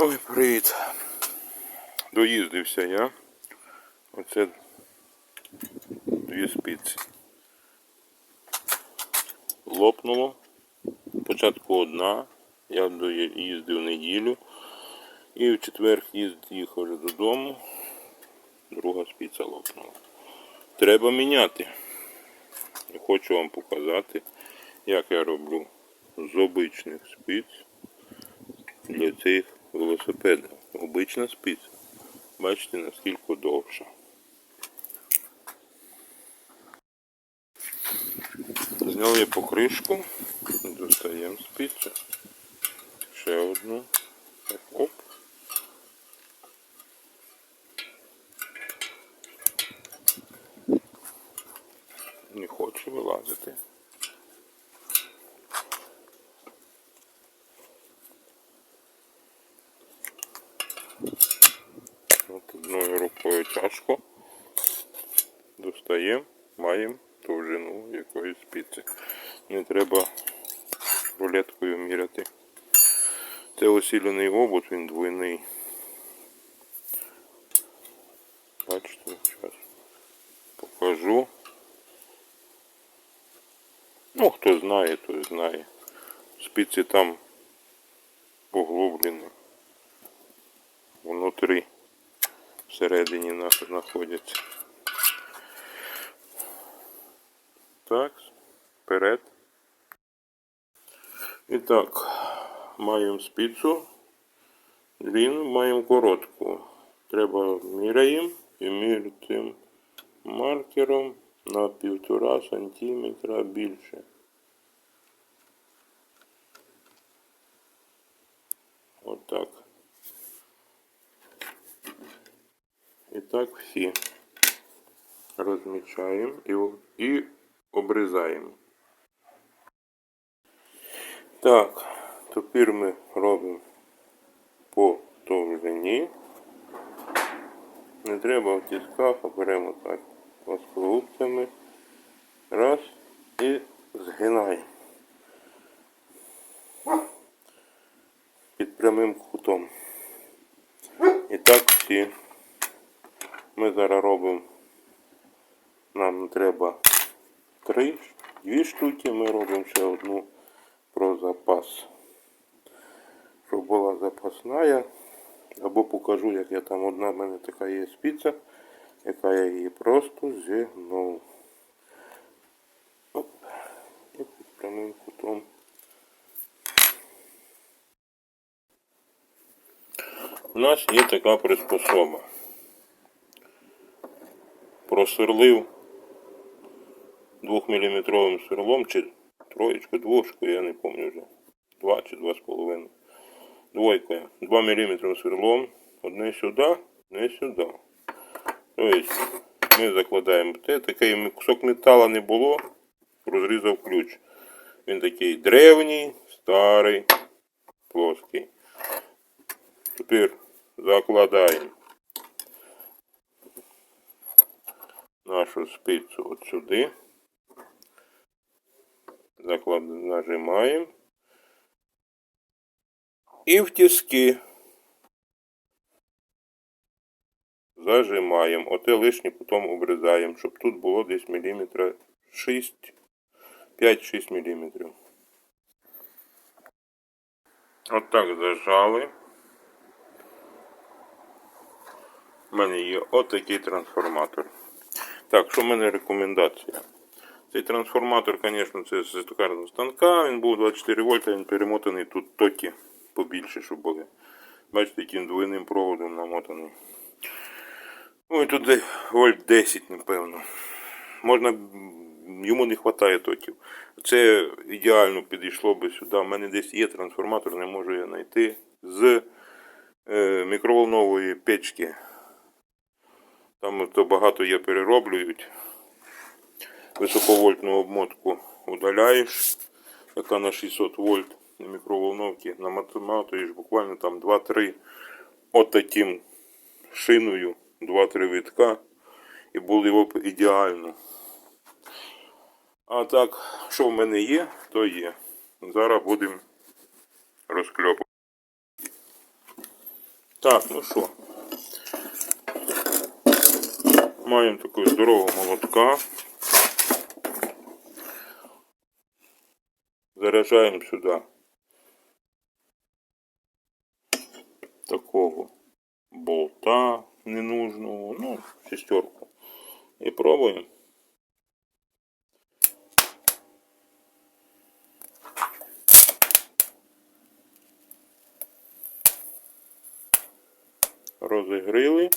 Ой, привіт. Доїздився я. Оце дві спиці. Лопнуло. Спочатку одна. Я доїздив неділю. І в четвер їзд їхав вже додому. Друга спиця лопнула. Треба міняти. Хочу вам показати, як я роблю з обичних спиць для цих велосипедів. Обична спиця. Бачите, наскільки довша. Зняли покришку, достаємо спицю. Ще одну. Оп. Не хоче вилазити. От одною рукою тяжко. Достаємо, маємо довжину якоїсь спиці. Не треба рулеткою міряти. Це осілений обод, він двойний. Бачите, зараз покажу. Ну, хто знає, той знає. Спиці там поглублені. Внутрі всередині нас знаходяться. Так, вперед. І так, маємо спицю, длинну, маємо коротку. Треба міряємо і міряємо маркером на півтора сантиметра більше. Отак. І так всі розмічаємо і, і обрізаємо. Так, тепер ми робимо по довжині. Не треба в тисках, а беремо так плоскогубцями. Раз і згинаємо. Під прямим кутом. І так всі. Ми зараз робимо. Нам треба три, дві штуки, ми робимо ще одну про запас. Щоб була запасна. Або покажу, як я там одна в мене така є спиця, яка я її просто зігнув. Оп. Під прямим кутом. У нас є така приспособа. Просверлив 2-мм сверлом чи троєчку, двошку, я не пам'ятаю вже. Два чи два з половиною. Двойкою. 2 мм сверлом. Одне сюди, одне сюди. Тобто ми закладаємо те, такий кусок металу не було, розрізав ключ. Він такий древній, старий, плоский. Тепер закладаємо нашу спицю от сюди. Заклад... Нажимаємо. І в тиски зажимаємо. Оте лишнє потім обрізаємо, щоб тут було десь міліметра 6, 5-6 міліметрів. От так зажали. У мене є отакий трансформатор. Так, що в мене рекомендація? Цей трансформатор, звісно, це з токарного станка. Він був 24 вольта, він перемотаний тут токи побільше, щоб були. Бачите, яким двойним проводом намотаний. Ой, тут вольт 10, напевно. Можна, йому не вистачає токів. Це ідеально підійшло би сюди. У мене десь є трансформатор, не можу я знайти з е, мікроволнової печки. Там то багато є перероблюють. Високовольтну обмотку удаляєш, яка на 600 вольт на мікроволновці, наматуєш буквально там 2-3 от таким шиною, 2-3 витка, і було б ідеально. А так, що в мене є, то є. Зараз будемо розкльопувати. Так, ну що. Маємо такого здорового молотка. Заряджаємо сюди такого болта ненужного, ну, шестерку. І пробуємо. Розігріли.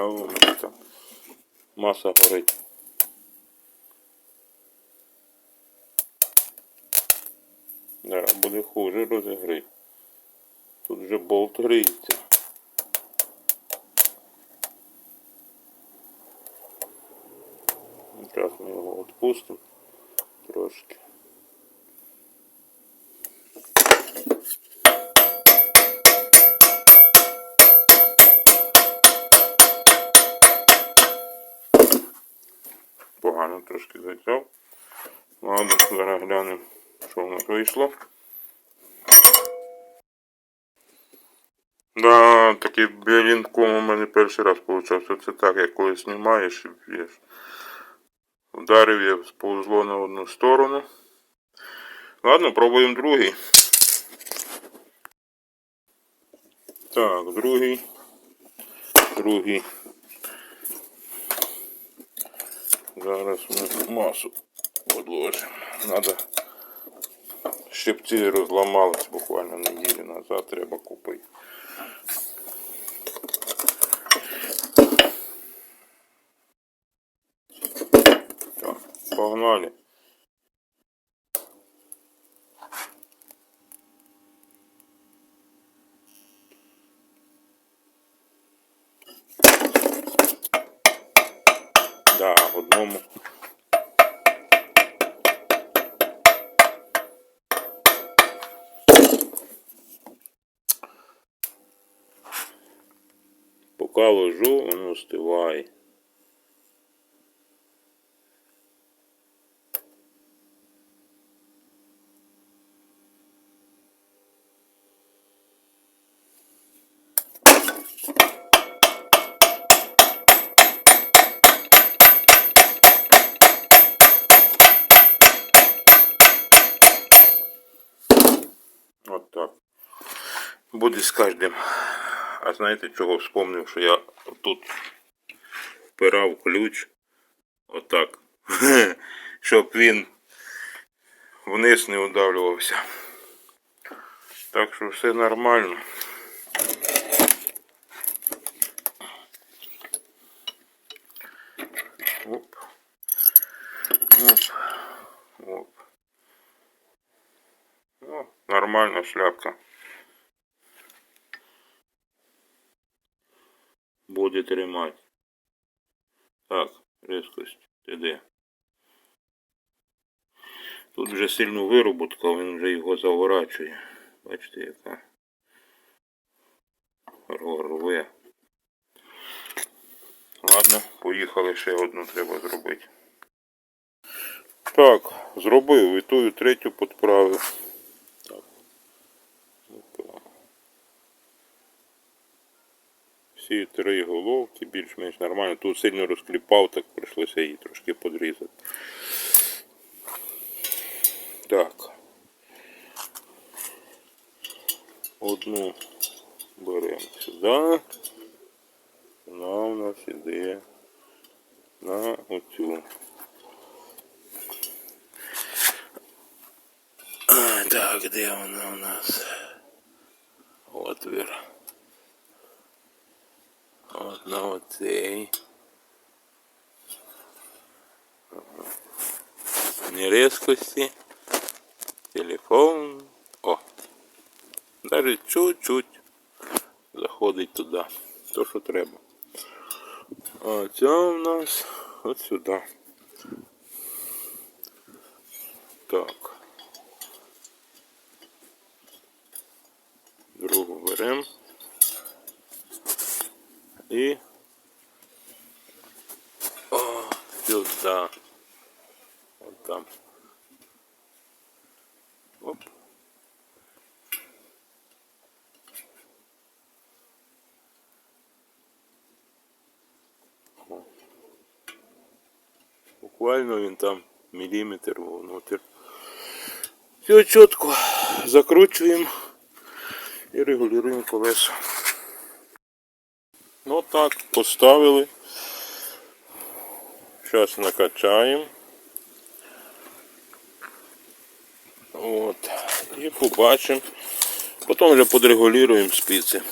А там маса горить. Да, буде хуже розігріти. Тут вже болт гріється. Зараз ми його відпустимо трошки. Погано трошки зайцяв. Ладно, зараз глянемо, що в нас вийшло. Да, такий білінком у мене перший раз получався. Це так, як коли знімаєш і б'єш. Ударив я сповзло на одну сторону. Ладно, пробуємо другий. Так, другий. Другий. Зараз ми масу подложимо. Надо. Щипці розламались буквально неділю назад, треба купити. Так, погнали. Да, в одному. Поки ложу, воно остиває. От так. Буде з кожним. А знаєте, чого вспомнив, що я тут впирав ключ отак, щоб він вниз не удавлювався. Так що все нормально. Оп. Оп. Оп. О, нормальна шляпка. Буде тримати. Так, різкость. Ти де? Тут вже сильно вироботка, він вже його заворачує. Бачите, яка рве. Ладно, поїхали ще одну треба зробити. Так, зробив і ту, і третю підправив. Так. Опа. Всі три головки більш-менш нормально. Тут сильно розкліпав, так прийшлося її трошки подрізати. Так. Одну беремо сюди. Вона у нас іде на оцю. Так, де вона у нас? Отвір. От на оцей. Ага. Не резкості. Телефон. О. Даже чуть-чуть заходить туди. То, що треба. А ця у нас от сюди. Так. От там. Оп. О. Буквально він там міліметр внутрь. Все чітко закручуємо і регулюємо колеса. Ну так, поставили. Зараз накачаємо. От. І побачимо. Потім вже подрегулюємо спиці.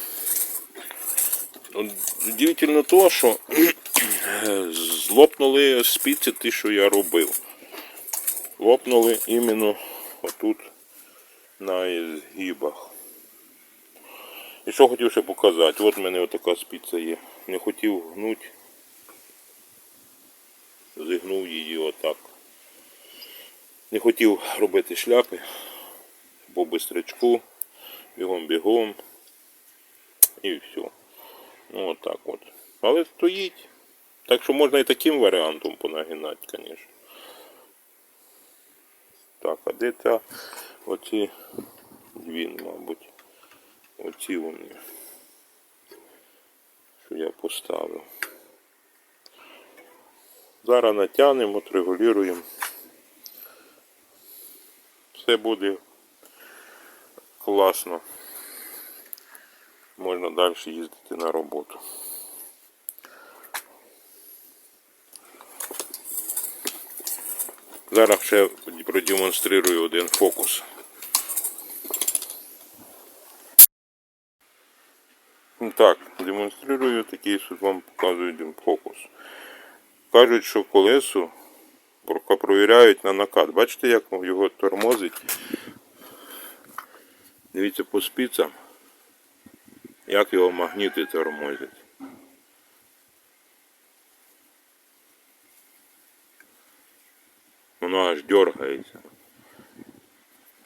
От Удивительно то, що злопнули спиці ті, що я робив. Лопнули іменно отут на згибах. І що хотів ще показати? От в мене отака спиця є. Не хотів гнути. Зігнув її отак. Не хотів робити шляпи по бистрячку, бігом-бігом і все. Ну отак от. Але стоїть. Так що можна і таким варіантом понагинати, звісно. Так, а де та оці дві, мабуть. Оці вони. Що я поставив. Зараз натягнемо, отрегулюємо. Все буде класно. Можна далі їздити на роботу. Зараз ще продемонструю один фокус. Так, демонструю такий, що вам показую фокус. Кажуть, що колесо про- провіряють на накат. Бачите, як його тормозить? Дивіться по спицям, як його магніти тормозять. Воно аж дергається.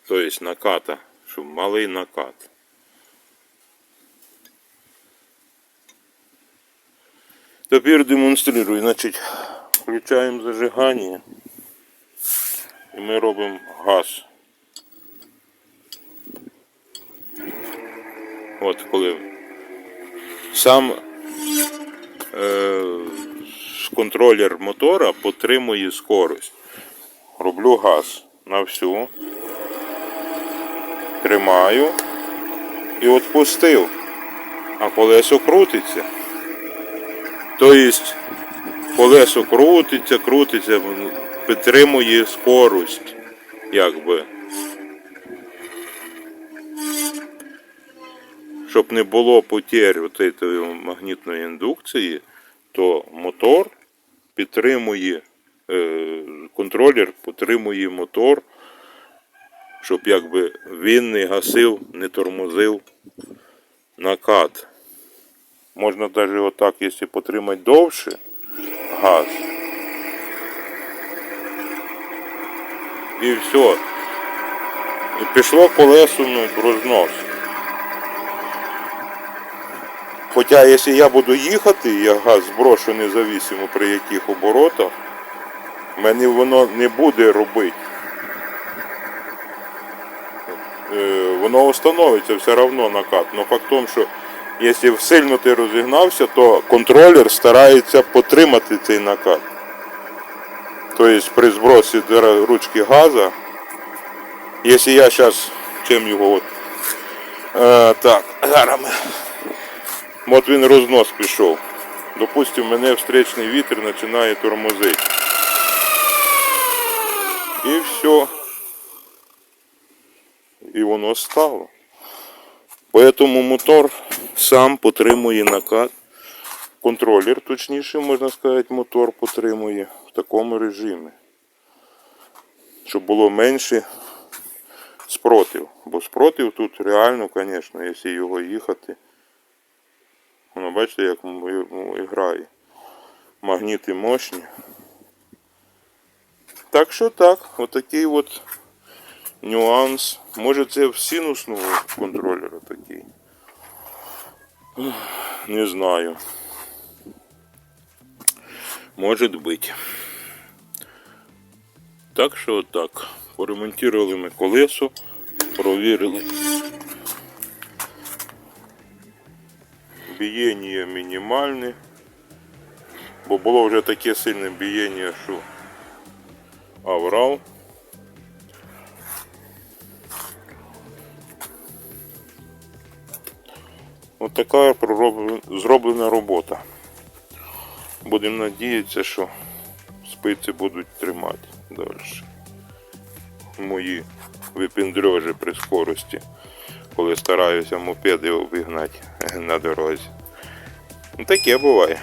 Тобто наката, що малий накат. Тепер демонструю. Значить, включаємо зажигання і ми робимо газ. От коли сам е, контролер мотора потримує скорость. Роблю газ на всю. Тримаю і відпустив. А колесо крутиться. Тобто колесо крутиться, крутиться, підтримує скорость, якби. Щоб не було потерь магнітної індукції, то мотор підтримує, е, контролер підтримує мотор, щоб якби він не гасив, не тормозив накат. Можна навіть отак, якщо потримати довше газ. І все. І пішло колесо ну, в рознос. Хоча якщо я буду їхати, я газ зброшу независимо при яких оборотах, мені воно не буде робити. Е, Воно встановиться все одно накат. Но факт в тому, що якщо сильно ти розігнався, то контролер старається потримати цей накат. Тобто при збросі ручки газа, якщо я зараз чим його от, е, так, зараз. От він рознос пішов. Допустим, мене встречний вітер починає тормозити. І все. І воно стало. Поэтому мотор сам потримує накат. Контролер, точніше, можна сказати, мотор потримує в такому режимі. Щоб було менше спротив. Бо спротив тут реально, звісно, якщо його їхати. Воно бачите, як грає. Магніти мощні. Так що так, отакий от нюанс. Може це в синусного контролера такий. Не знаю. Может быть. Так що так. Поремонтували ми колесо, провірили. Бієння мінімальне. Бо було вже таке сильне бієння, що Аврал. От така зроблена робота. Будемо надіятися, що спиці будуть тримати далі. Мої випіндрежі при скорості, коли стараюся мопеди обігнати на дорозі. Таке буває.